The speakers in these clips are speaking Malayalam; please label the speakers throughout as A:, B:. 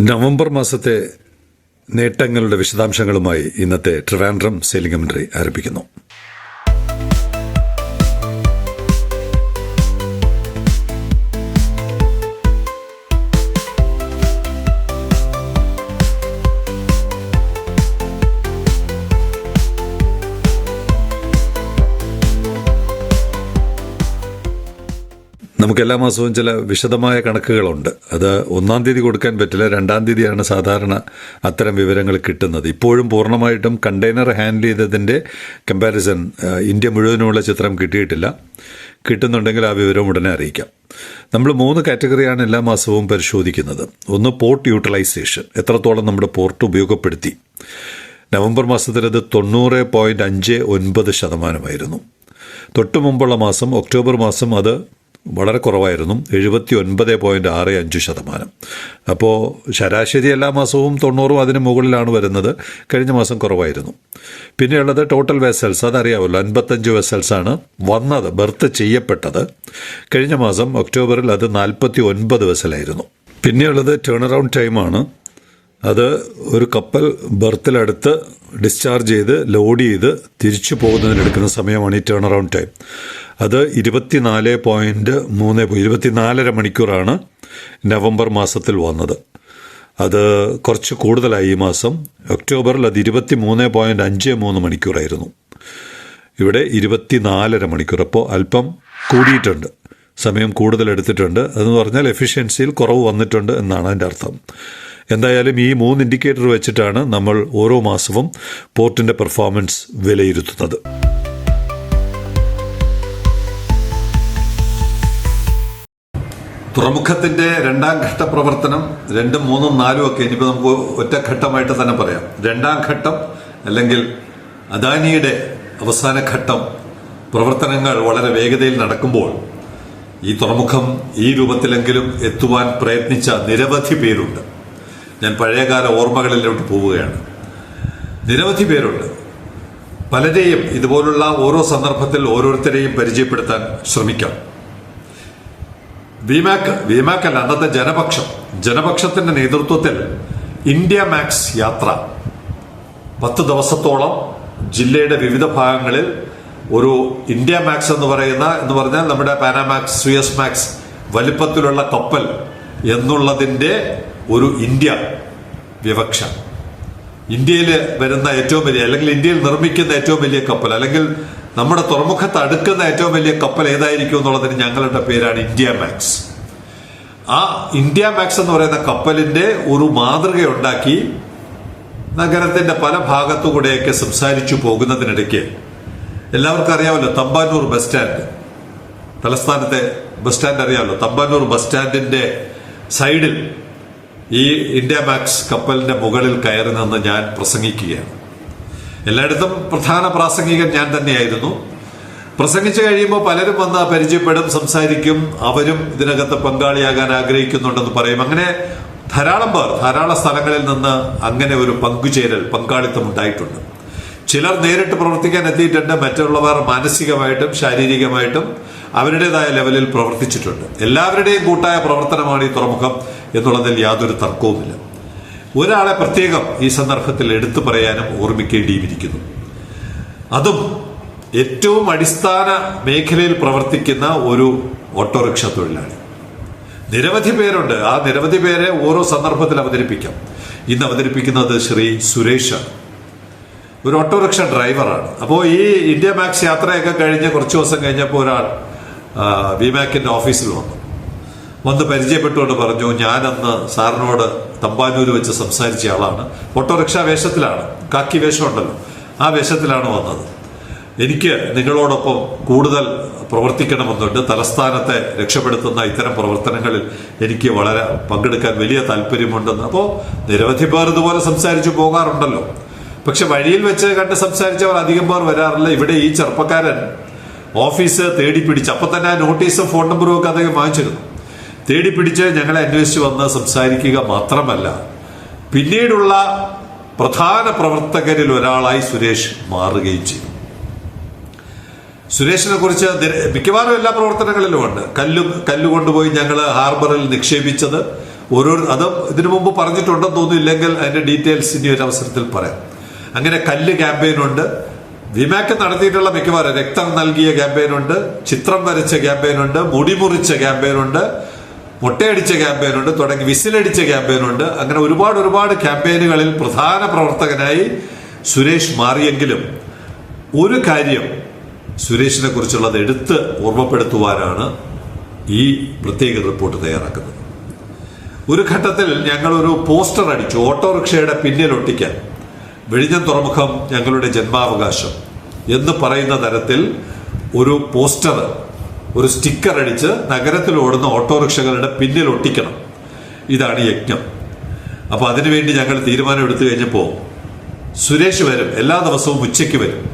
A: നവംബർ മാസത്തെ നേട്ടങ്ങളുടെ വിശദാംശങ്ങളുമായി ഇന്നത്തെ ട്രിവാൻഡ്രം സെയിലിംഗ് കമന്ററി ആരംഭിക്കുന്നു. നമുക്ക് എല്ലാ മാസവും ചില വിശദമായ കണക്കുകളുണ്ട്. അത് ഒന്നാം തീയതി കൊടുക്കാൻ പറ്റില്ല രണ്ടാം തീയതിയാണ് സാധാരണ അത്തരം വിവരങ്ങൾ കിട്ടുന്നത്. ഇപ്പോഴും പൂർണമായിട്ടും കണ്ടെയ്നർ ഹാൻഡിൽ ചെയ്തതിന്റെ കമ്പാരിസൺ ഇന്ത്യ മുഴുവനുമുള്ള ചിത്രം കിട്ടിയിട്ടില്ല. കിട്ടുന്നുണ്ടെങ്കിൽ ആ വിവരം ഉടനെ അറിയിക്കാം. നമ്മൾ മൂന്ന് കാറ്റഗറിയാണ് എല്ലാ മാസവും പരിശോധിക്കുന്നത്. ഒന്ന് പോർട്ട് യൂട്ടിലൈസേഷൻ എത്രത്തോളം നമ്മുടെ പോർട്ട് ഉപയോഗപ്പെടുത്തി. നവംബർ മാസത്തിൽ അത് തൊണ്ണൂറ് പോയിന്റ് അഞ്ച് ഒൻപത് ശതമാനമായിരുന്നു. തൊട്ടു മുമ്പുള്ള മാസം ഒക്ടോബർ മാസം അത് വളരെ കുറവായിരുന്നു. എഴുപത്തി ഒൻപത് പോയിന്റ് ആറ് അഞ്ച് ശതമാനം. അപ്പോൾ ശരാശരി എല്ലാ മാസവും തൊണ്ണൂറും അതിന് മുകളിലാണ് വരുന്നത്. കഴിഞ്ഞ മാസം കുറവായിരുന്നു. പിന്നെയുള്ളത് ടോട്ടൽ വെസൽസ് അതറിയാമല്ലോ അൻപത്തഞ്ച് വെസൽസാണ് വന്നത് ബർത്ത് ചെയ്യപ്പെട്ടത്. കഴിഞ്ഞ മാസം ഒക്ടോബറിൽ അത് നാൽപ്പത്തി ഒൻപത് വെസലായിരുന്നു പിന്നെയുള്ളത് ടേൺ അറൗണ്ട് ടൈമാണ് അത് ഒരു കപ്പൽ ബർത്തിലടുത്ത് ഡിസ്ചാർജ് ചെയ്ത് ലോഡ് ചെയ്ത് തിരിച്ചു പോകുന്നതിനെടുക്കുന്ന സമയമാണ് ഈ ടേൺ അറൗണ്ട് ടൈം അത് ഇരുപത്തിനാല് പോയിന്റ് മൂന്ന് ഇരുപത്തിനാലര മണിക്കൂറാണ് നവംബർ മാസത്തിൽ വന്നത്. അത് കുറച്ച് കൂടുതലായി ഈ മാസം. ഒക്ടോബറിൽ അത് ഇരുപത്തി മൂന്ന് പോയിന്റ് അഞ്ച് മൂന്ന് മണിക്കൂറായിരുന്നു. ഇവിടെ ഇരുപത്തിനാലര മണിക്കൂർ. അപ്പോൾ അല്പം കൂടിയിട്ടുണ്ട്. സമയം കൂടുതൽ എടുത്തിട്ടുണ്ട് അതെന്ന് പറഞ്ഞാൽ എഫിഷ്യൻസിയിൽ കുറവ് വന്നിട്ടുണ്ട് എന്നാണ് അതിന്റെ അർത്ഥം. എന്തായാലും ഈ മൂന്ന് ഇൻഡിക്കേറ്റർ വെച്ചിട്ടാണ് നമ്മൾ ഓരോ മാസവും പോർട്ടിന്റെ പെർഫോമൻസ് വിലയിരുത്തുന്നത്. തുറമുഖത്തിന്റെ രണ്ടാം ഘട്ട പ്രവർത്തനം രണ്ടും മൂന്നും നാലും ഒക്കെ ഇനിയിപ്പോൾ നമുക്ക് ഒറ്റഘട്ടമായിട്ട് തന്നെ പറയാം. രണ്ടാം ഘട്ടം അല്ലെങ്കിൽ അദാനിയുടെ അവസാന ഘട്ടം പ്രവർത്തനങ്ങൾ വളരെ വേഗതയിൽ നടക്കുമ്പോൾ ഈ തുറമുഖം ഈ രൂപത്തിലെങ്കിലും എത്തുവാൻ പ്രയത്നിച്ച നിരവധി പേരുണ്ട്. ഞാൻ പഴയകാല ഓർമ്മകളിലോട്ട് പോവുകയാണ്. നിരവധി പേരുണ്ട്. പലരെയും ഇതുപോലുള്ള ഓരോ സന്ദർഭത്തിൽ ഓരോരുത്തരെയും പരിചയപ്പെടുത്താൻ ശ്രമിക്കാം. വിമാക്ക് വിമാക്കല്ല അന്നത്തെ ജനപക്ഷം. ജനപക്ഷത്തിന്റെ നേതൃത്വത്തിൽ ഇന്ത്യ മാക്സ് യാത്ര. പത്ത് ദിവസത്തോളം ജില്ലയുടെ വിവിധ ഭാഗങ്ങളിൽ ഒരു ഇന്ത്യ മാക്സ് എന്ന് പറയുന്ന എന്ന് പറഞ്ഞാൽ നമ്മുടെ പാനാമാക്സ് സുയസ് മാക്സ് വലിപ്പത്തിലുള്ള കപ്പൽ എന്നുള്ളതിന്റെ ഒരു ഇന്ത്യ വിവക്ഷ. ഇന്ത്യയിൽ വരുന്ന ഏറ്റവും വലിയ അല്ലെങ്കിൽ ഇന്ത്യയിൽ നിർമ്മിക്കുന്ന ഏറ്റവും വലിയ കപ്പൽ അല്ലെങ്കിൽ നമ്മുടെ തുറമുഖത്ത് അടുക്കുന്ന ഏറ്റവും വലിയ കപ്പൽ ഏതായിരിക്കും എന്നുള്ളതിന് ഞങ്ങളുടെ പേരാണ് ഇന്ത്യ മാക്സ്. ആ ഇന്ത്യ മാക്സ് എന്ന് പറയുന്ന കപ്പലിന്റെ ഒരു മാതൃകയുണ്ടാക്കി നഗരത്തിന്റെ പല ഭാഗത്തുകൂടെയൊക്കെ സംസാരിച്ചു പോകുന്നതിനിടയ്ക്ക് എല്ലാവർക്കും അറിയാമല്ലോ തമ്പാനൂർ ബസ് സ്റ്റാൻഡ്. തലസ്ഥാനത്തെ ബസ് സ്റ്റാൻഡ് അറിയാമല്ലോ തമ്പാനൂർ ബസ് സ്റ്റാൻഡിന്റെ സൈഡിൽ ഈ ഇന്ത്യ മാക്സ് കപ്പലിന്റെ മുകളിൽ കയറി നിന്ന് ഞാൻ പ്രസംഗിക്കുകയാണ്. എല്ലായിടത്തും പ്രധാന പ്രാസംഗികൻ ഞാൻ തന്നെയായിരുന്നു. പ്രസംഗിച്ചു കഴിയുമ്പോൾ പലരും വന്ന് പരിചയപ്പെടും സംസാരിക്കും അവരും ഇതിനകത്ത് പങ്കാളിയാകാൻ ആഗ്രഹിക്കുന്നുണ്ടെന്ന് പറയും. അങ്ങനെ ധാരാളം പേർ ധാരാളം സ്ഥലങ്ങളിൽ നിന്ന് അങ്ങനെ ഒരു പങ്കുചേരൽ പങ്കാളിത്തം ഉണ്ടായിട്ടുണ്ട്. ചിലർ നേരിട്ട് പ്രവർത്തിക്കാൻ എത്തിയിട്ടുണ്ട് മറ്റുള്ളവർ മാനസികമായിട്ടും ശാരീരികമായിട്ടും അവരുടേതായ ലെവലിൽ പ്രവർത്തിച്ചിട്ടുണ്ട്. എല്ലാവരുടെയും കൂട്ടായ പ്രവർത്തനമാണ് ഈ തുറമുഖം എന്നുള്ളതിൽ യാതൊരു തർക്കവുമില്ല. ഒരാളെ പ്രത്യേകം ഈ സന്ദർഭത്തിൽ എടുത്തു പറയാനും ഓർമ്മിക്കേണ്ടിയിരിക്കുന്നു. അതും ഏറ്റവും അടിസ്ഥാന മേഖലയിൽ പ്രവർത്തിക്കുന്ന ഒരു ഓട്ടോറിക്ഷ തൊഴിലാളി. നിരവധി പേരുണ്ട്. ആ നിരവധി പേരെ ഓരോ സന്ദർഭത്തിൽ അവതരിപ്പിക്കാം. ഇന്ന് അവതരിപ്പിക്കുന്നത് ശ്രീ സുരേഷാണ്. ഒരു ഓട്ടോറിക്ഷ ഡ്രൈവറാണ്. അപ്പോൾ ഈ ഇന്ത്യ മാക്സ് യാത്രയൊക്കെ കഴിഞ്ഞ് കുറച്ച് ദിവസം കഴിഞ്ഞപ്പോൾ ഒരാൾ വിമാക്കിന്റെ ഓഫീസിൽ വന്നു. വന്ന് പരിചയപ്പെട്ടുകൊണ്ട് പറഞ്ഞു ഞാനന്ന് സാറിനോട് തമ്പാനൂര് വെച്ച് സംസാരിച്ച ആളാണ്. ഓട്ടോറിക്ഷ വേഷത്തിലാണ്. കാക്കി വേഷം ഉണ്ടല്ലോ ആ വേഷത്തിലാണ് വന്നത്. എനിക്ക് നിങ്ങളോടൊപ്പം കൂടുതൽ പ്രവർത്തിക്കണമെന്നുണ്ട്. തലസ്ഥാനത്തെ രക്ഷപ്പെടുത്തുന്ന ഇത്തരം പ്രവർത്തനങ്ങളിൽ എനിക്ക് വളരെ പങ്കെടുക്കാൻ വലിയ താല്പര്യമുണ്ടെന്ന്. അപ്പോൾ നിരവധി പേർ ഇതുപോലെ സംസാരിച്ചു പോകാറുണ്ടല്ലോ. പക്ഷെ വഴിയിൽ വെച്ച് കണ്ട് സംസാരിച്ചവർ അധികം പേർ വരാറില്ല. ഇവിടെ ഈ ചെറുപ്പക്കാരൻ ഓഫീസ് തേടി പിടിച്ച് അപ്പം തന്നെ ആ നോട്ടീസും ഫോൺ നമ്പറും ഒക്കെ അദ്ദേഹം വാങ്ങിച്ചിരുന്നു. തേടി പിടിച്ച് ഞങ്ങളെ അന്വേഷിച്ച് വന്ന് സംസാരിക്കുക മാത്രമല്ല പിന്നീടുള്ള പ്രധാന പ്രവർത്തകരിൽ ഒരാളായി സുരേഷ് മാറുകയും ചെയ്തു. സുരേഷിനെ കുറിച്ച് മിക്കവാറും എല്ലാ പ്രവർത്തനങ്ങളിലും ഉണ്ട്. കല്ല് കല്ല് കൊണ്ടുപോയി ഞങ്ങൾ ഹാർബറിൽ നിക്ഷേപിച്ചത്. ഓരോ അത് ഇതിനു മുമ്പ് പറഞ്ഞിട്ടുണ്ടെന്ന് തോന്നുന്നു ഇല്ലെങ്കിൽ അതിന്റെ ഡീറ്റെയിൽസ് ഇനി ഒരു അവസരത്തിൽ പറയാം. അങ്ങനെ കല്ല് ക്യാമ്പയിൻ ഉണ്ട്. വിമാക്ക് നടത്തിയിട്ടുള്ള മിക്കവാറും രക്തം നൽകിയ ക്യാമ്പയിൻ ഉണ്ട്. ചിത്രം വരച്ച ക്യാമ്പയിൻ ഉണ്ട്. മുടി മുറിച്ച ക്യാമ്പയിൻ ഉണ്ട്. മുട്ടയടിച്ച ക്യാമ്പയിനുണ്ട് തുടങ്ങി വിസിലടിച്ച ക്യാമ്പയിനുണ്ട്. അങ്ങനെ ഒരുപാട് ഒരുപാട് ക്യാമ്പയിനുകളിൽ പ്രധാന പ്രവർത്തകനായി സുരേഷ് മാറിയെങ്കിലും ഒരു കാര്യം സുരേഷിനെ കുറിച്ചുള്ളത് എടുത്ത് ഓർമ്മപ്പെടുത്തുവാനാണ് ഈ പ്രത്യേക റിപ്പോർട്ട് തയ്യാറാക്കുന്നത്. ഒരു ഘട്ടത്തിൽ ഞങ്ങൾ ഒരു പോസ്റ്റർ അടിച്ചു ഓട്ടോറിക്ഷയുടെ പിന്നിൽ ഒട്ടിക്കാൻ. വെളിഞ്ഞ തുറമുഖം ഞങ്ങളുടെ ജന്മാവകാശം എന്ന് പറയുന്ന തരത്തിൽ ഒരു പോസ്റ്റർ ഒരു സ്റ്റിക്കർ അടിച്ച് നഗരത്തിൽ ഓടുന്ന ഓട്ടോറിക്ഷകളുടെ പിന്നിൽ ഒട്ടിക്കണം. ഇതാണ് യജ്ഞം. അപ്പൊ അതിനുവേണ്ടി ഞങ്ങൾ തീരുമാനം എടുത്തു കഴിഞ്ഞപ്പോൾ സുരേഷ് വരും എല്ലാ ദിവസവും ഉച്ചയ്ക്ക് വരും.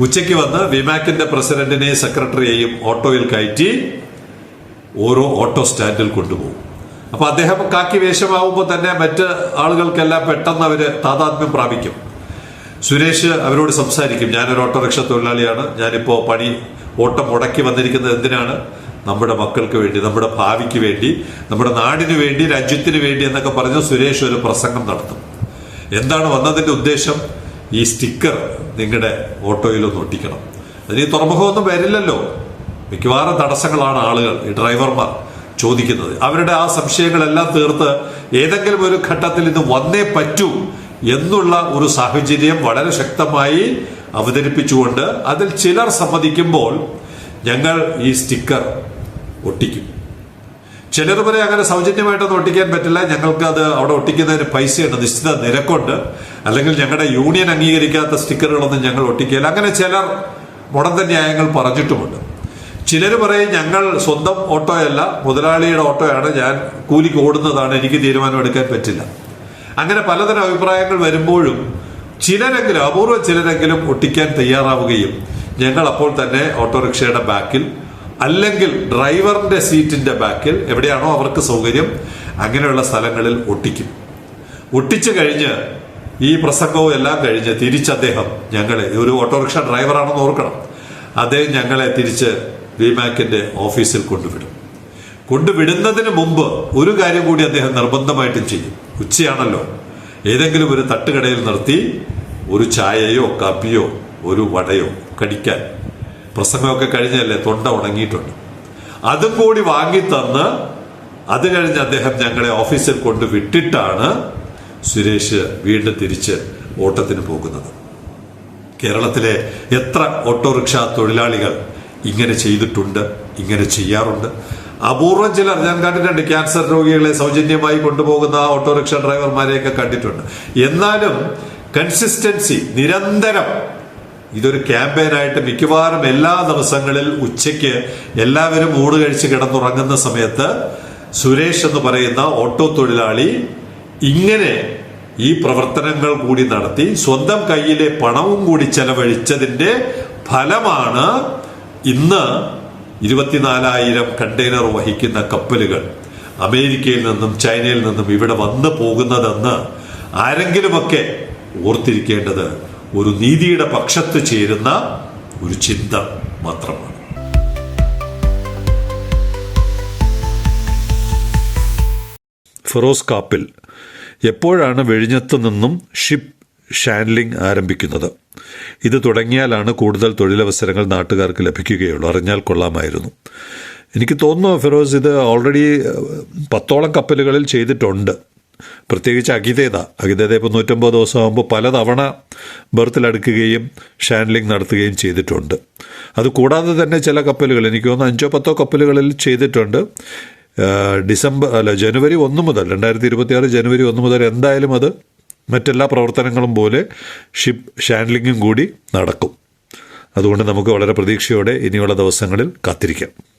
A: ഉച്ചയ്ക്ക് വന്ന് വിമാക്കിന്റെ പ്രസിഡന്റിനെയും സെക്രട്ടറിയെയും ഓട്ടോയിൽ കയറ്റി ഓരോ ഓട്ടോ സ്റ്റാൻഡിൽ കൊണ്ടുപോകും. അപ്പൊ അദ്ദേഹം കാക്കി വേഷമാവുമ്പോൾ തന്നെ മറ്റ് ആളുകൾക്കെല്ലാം പെട്ടെന്ന് അവർ താതാത്മ്യം പ്രാപിക്കും. സുരേഷ് അവരോട് സംസാരിക്കും. ഞാനൊരു ഓട്ടോറിക്ഷ തൊഴിലാളിയാണ്. ഞാനിപ്പോ പണി ഓട്ടം മുടക്കി വന്നിരിക്കുന്നത് എന്തിനാണ്? നമ്മുടെ മക്കൾക്ക് വേണ്ടി നമ്മുടെ ഭാവിക്ക് വേണ്ടി നമ്മുടെ നാടിന് വേണ്ടി രാജ്യത്തിന് വേണ്ടി എന്നൊക്കെ പറഞ്ഞ് സുരേഷ് ഒരു പ്രസംഗം നടത്തും. എന്താണ് വന്നതിന്റെ ഉദ്ദേശം? ഈ സ്റ്റിക്കർ നിങ്ങളുടെ ഓട്ടോയിലൊന്ന് ഒട്ടിക്കണം. അതിന് ഈ തുറമുഖമൊന്നും വരില്ലല്ലോ. മിക്കവാറും തടസ്സങ്ങളാണ് ആളുകൾ ഈ ഡ്രൈവർമാർ ചോദിക്കുന്നത്. അവരുടെ ആ സംശയങ്ങളെല്ലാം തീർത്ത് ഏതെങ്കിലും ഒരു ഘട്ടത്തിൽ ഇത് വന്നേ പറ്റൂ. എന്നുള്ള ഒരു സാഹചര്യം വളരെ ശക്തമായി അവതരിപ്പിച്ചുകൊണ്ട് അതിൽ ചിലർ സമ്മതിക്കുമ്പോൾ ഞങ്ങൾ ഈ സ്റ്റിക്കർ ഒട്ടിക്കും. ചിലർ വരെ അങ്ങനെ സൗജന്യമായിട്ടൊന്നും ഒട്ടിക്കാൻ പറ്റില്ല. ഞങ്ങൾക്ക് അത് അവിടെ ഒട്ടിക്കുന്നതിന് പൈസയുണ്ട് നിശ്ചിത നിരക്കുണ്ട്. അല്ലെങ്കിൽ ഞങ്ങളുടെ യൂണിയൻ അംഗീകരിക്കാത്ത സ്റ്റിക്കറുകളൊന്നും ഞങ്ങൾ ഒട്ടിക്കില്ല അങ്ങനെ ചിലർ മുടന്ത ന്യായങ്ങൾ പറഞ്ഞിട്ടുമുണ്ട്. ചിലർ പറയും ഞങ്ങൾ സ്വന്തം ഓട്ടോയല്ല മുതലാളിയുടെ ഓട്ടോയാണ്. ഞാൻ കൂലിക്ക് ഓടുന്നതാണ്. എനിക്ക് തീരുമാനം എടുക്കാൻ പറ്റില്ല. അങ്ങനെ പലതരം അഭിപ്രായങ്ങൾ വരുമ്പോഴും ചിലരെങ്കിലും അപൂർവ ചിലരെങ്കിലും ഒട്ടിക്കാൻ തയ്യാറാവുകയും ഞങ്ങൾ അപ്പോൾ തന്നെ ഓട്ടോറിക്ഷയുടെ ബാക്കിൽ അല്ലെങ്കിൽ ഡ്രൈവറിന്റെ സീറ്റിന്റെ ബാക്കിൽ എവിടെയാണോ അവർക്ക് സൗകര്യം അങ്ങനെയുള്ള സ്ഥലങ്ങളിൽ ഒട്ടിക്കും. ഒട്ടിച്ചു കഴിഞ്ഞ് ഈ പ്രസംഗവും എല്ലാം കഴിഞ്ഞ് തിരിച്ച് അദ്ദേഹം ഞങ്ങളെ ഒരു ഓട്ടോറിക്ഷ ഡ്രൈവറാണെന്ന് ഓർക്കണം അദ്ദേഹം ഞങ്ങളെ തിരിച്ച് വിമാക്കിന്റെ ഓഫീസിൽ കൊണ്ടുവിടും. കൊണ്ടുവിടുന്നതിന് മുമ്പ് ഒരു കാര്യം കൂടി അദ്ദേഹം നിർബന്ധമായിട്ടും ചെയ്യും. ഉച്ചയാണല്ലോ. ഏതെങ്കിലും ഒരു തട്ടുകടയിൽ നിർത്തി ഒരു ചായയോ കാപ്പിയോ ഒരു വടയോ കടിക്കാൻ. പ്രസംഗമൊക്കെ കഴിഞ്ഞല്ലേ? തൊണ്ട ഉണങ്ങിയിട്ടുണ്ട്. അതും കൂടി വാങ്ങിത്തന്ന് അത് കഴിഞ്ഞ് അദ്ദേഹം ഞങ്ങളെ ഓഫീസിൽ കൊണ്ട് വിട്ടിട്ടാണ് സുരേഷ് വീണ്ടും തിരിച്ച് ഓട്ടത്തിന് പോകുന്നത്. കേരളത്തിലെ എത്ര ഓട്ടോറിക്ഷ തൊഴിലാളികൾ ഇങ്ങനെ ചെയ്തിട്ടുണ്ട് ഇങ്ങനെ ചെയ്യാറുണ്ട്. അപൂർവം ചിലർ ഞാൻ കണ്ടിട്ടുണ്ട് ക്യാൻസർ രോഗികളെ സൗജന്യമായി കൊണ്ടുപോകുന്ന ഓട്ടോറിക്ഷ ഡ്രൈവർമാരെയൊക്കെ കണ്ടിട്ടുണ്ട്. എന്നാലും കൺസിസ്റ്റൻസി നിരന്തരം ഇതൊരു ക്യാമ്പയിനായിട്ട് മിക്കവാറും എല്ലാ ദിവസങ്ങളിൽ ഉച്ചയ്ക്ക് എല്ലാവരും ഊട് കഴിച്ച് കിടന്നുറങ്ങുന്ന സമയത്ത് സുരേഷ് എന്ന് പറയുന്ന ഓട്ടോ തൊഴിലാളി ഇങ്ങനെ ഈ പ്രവർത്തനങ്ങൾ കൂടി നടത്തി സ്വന്തം കയ്യിലെ പണവും കൂടി ചെലവഴിച്ചതിന്റെ ഫലമാണ് ഇന്ന് ഇരുപത്തിനാലായിരം കണ്ടെയ്നർ വഹിക്കുന്ന കപ്പലുകൾ അമേരിക്കയിൽ നിന്നും ചൈനയിൽ നിന്നും ഇവിടെ വന്നു പോകുന്നതെന്ന് ആരെങ്കിലുമൊക്കെ ഓർത്തിരിക്കേണ്ടത് ഒരു നീതിയുടെ പക്ഷത്ത് ചേരുന്ന ഒരു ചിന്ത മാത്രമാണ്. ഫിറോസ് കാപ്പിൽ എപ്പോഴാണ് വെഴിഞ്ഞത്ത് നിന്നും ഷിപ്പ് ഷാൻലിംഗ് ആരംഭിക്കുന്നത്. ഇത് തുടങ്ങിയാലാണ് കൂടുതൽ തൊഴിലവസരങ്ങൾ നാട്ടുകാർക്ക് ലഭിക്കുകയുള്ളൂ. അറിഞ്ഞാൽ കൊള്ളാമായിരുന്നു. എനിക്ക് തോന്നുന്നു ഫിറോസ് ഇത് ഓൾറെഡി പത്തോളം കപ്പലുകളിൽ ചെയ്തിട്ടുണ്ട്. പ്രത്യേകിച്ച് അഗിതേത. അഗിതേത ഇപ്പോൾ നൂറ്റമ്പത് ദിവസം ആകുമ്പോൾ പലതവണ ബർത്തിലടുക്കുകയും ഷാൻഡ്ലിംഗ് നടത്തുകയും ചെയ്തിട്ടുണ്ട്. അതുകൂടാതെ തന്നെ ചില കപ്പലുകൾ എനിക്ക് തോന്നുന്നു അഞ്ചോ പത്തോ കപ്പലുകളിൽ ചെയ്തിട്ടുണ്ട്. ഡിസംബർ അല്ല ജനുവരി ഒന്ന് മുതൽ രണ്ടായിരത്തി ഇരുപത്തിയാറ് ജനുവരി ഒന്ന് മുതൽ എന്തായാലും അത് മറ്റെല്ലാ പ്രവർത്തനങ്ങളും പോലെ ഷിപ്പ് ഷാൻഡ്ലിങ്ങും കൂടി നടക്കും. അതുകൊണ്ട് നമുക്ക് വളരെ പ്രതീക്ഷയോടെ ഇനിയുള്ള ദിവസങ്ങളിൽ കാത്തിരിക്കാം.